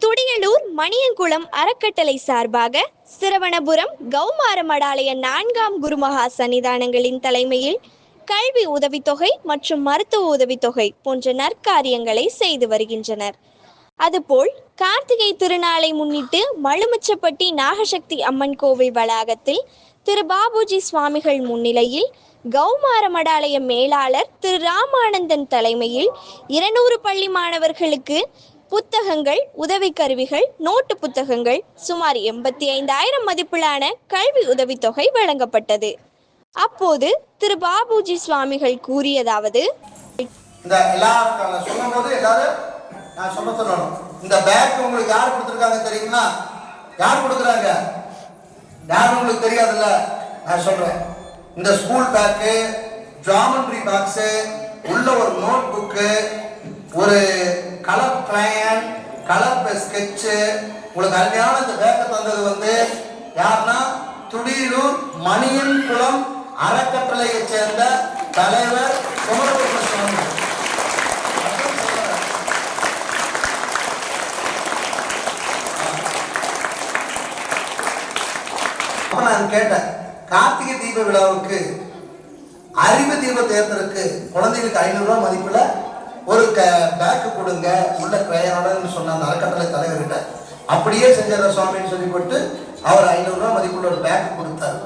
துடியலூர் மணியங்குளம் அறக்கட்டளை சார்பாக சிரவணபுரம் கௌமாரமடாலய நான்காம் குருமகா சன்னிதானங்களின் தலைமையில் கல்வி உதவித்தொகை மற்றும் மருத்துவ உதவித்தொகை போன்ற நற்காரியங்களை செய்து வருகின்றனர். அதுபோல் கார்த்திகை திருநாளை முன்னிட்டு மழுமச்சப்பட்டி நாகசக்தி அம்மன் கோவில் வளாகத்தில் திரு பாபுஜி சுவாமிகள் முன்னிலையில் கௌமார மடாலய மேலாளர் திரு ராமானந்தன் தலைமையில் இருநூறு பள்ளி மாணவர்களுக்கு புத்தகங்கள் உதவி கருவிகள் நோட்டு புத்தகங்கள் சுமார் எண்பத்தி ஐந்தாயிரம் மதிப்பிலான கல்வி உதவித்தொகை வழங்கப்பட்டது. அப்போது திரு பாபுஜி சுவாமிகள் கூறியதாவது இந்த எல்லா நான் சொல்லும் போது எல்லாரும் நான் சொல்ல சொல்லணும். இந்த பேக் உங்களுக்கு யார் கொடுத்துருக்காங்க தெரியுங்களா? யார் கொடுக்குறாங்க? யார் உங்களுக்கு தெரியாதுல்ல? நான் சொல்றேன். இந்த ஸ்கூல் பேக்கு ஜாமெண்ட்ரி பாக்ஸு உள்ள ஒரு நோட் புக்கு ஒரு கலர் பிளான் கலர் ஸ்கெட்சு உங்களுக்கு அருமையான இந்த பேக்க தந்தது வந்து யாருன்னா துடியலூர் மணியன் குளம் அறக்கட்டளையைச் சேர்ந்த தலைவர் குமரகுரும அப்ப நான் கேட்டேன் கார்த்திகை தீப விழாவுக்கு அறிவு தீப தேர்தலுக்கு குழந்தைகளுக்கு ஐநூறு ரூபாய் மதிப்புல ஒரு க பேக்கு கொடுங்க உள்ள கிரையனோடன்னு சொன்ன அந்த அறக்கட்டளை தலைவர்கிட்ட. அப்படியே செஞ்சிடற சுவாமின்னு சொல்லி போட்டு அவர் ஐநூறுரூவா மதிப்புள்ள ஒரு பேக்கு கொடுத்தாரு.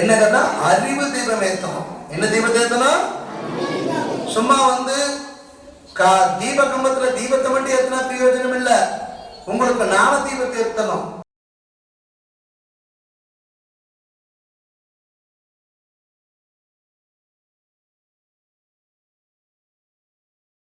என்னங்கன்னா அறிவு தீபம் ஏத்தணும். என்ன தீபம் ஏத்தணும்? சும்மா வந்து கா தீப கம்பத்துல தீபத்தை மட்டும் ஏத்தினா பிரயோஜனம் இல்லை உங்களுக்கு ஞான தீபத்தை ஏற்றணும்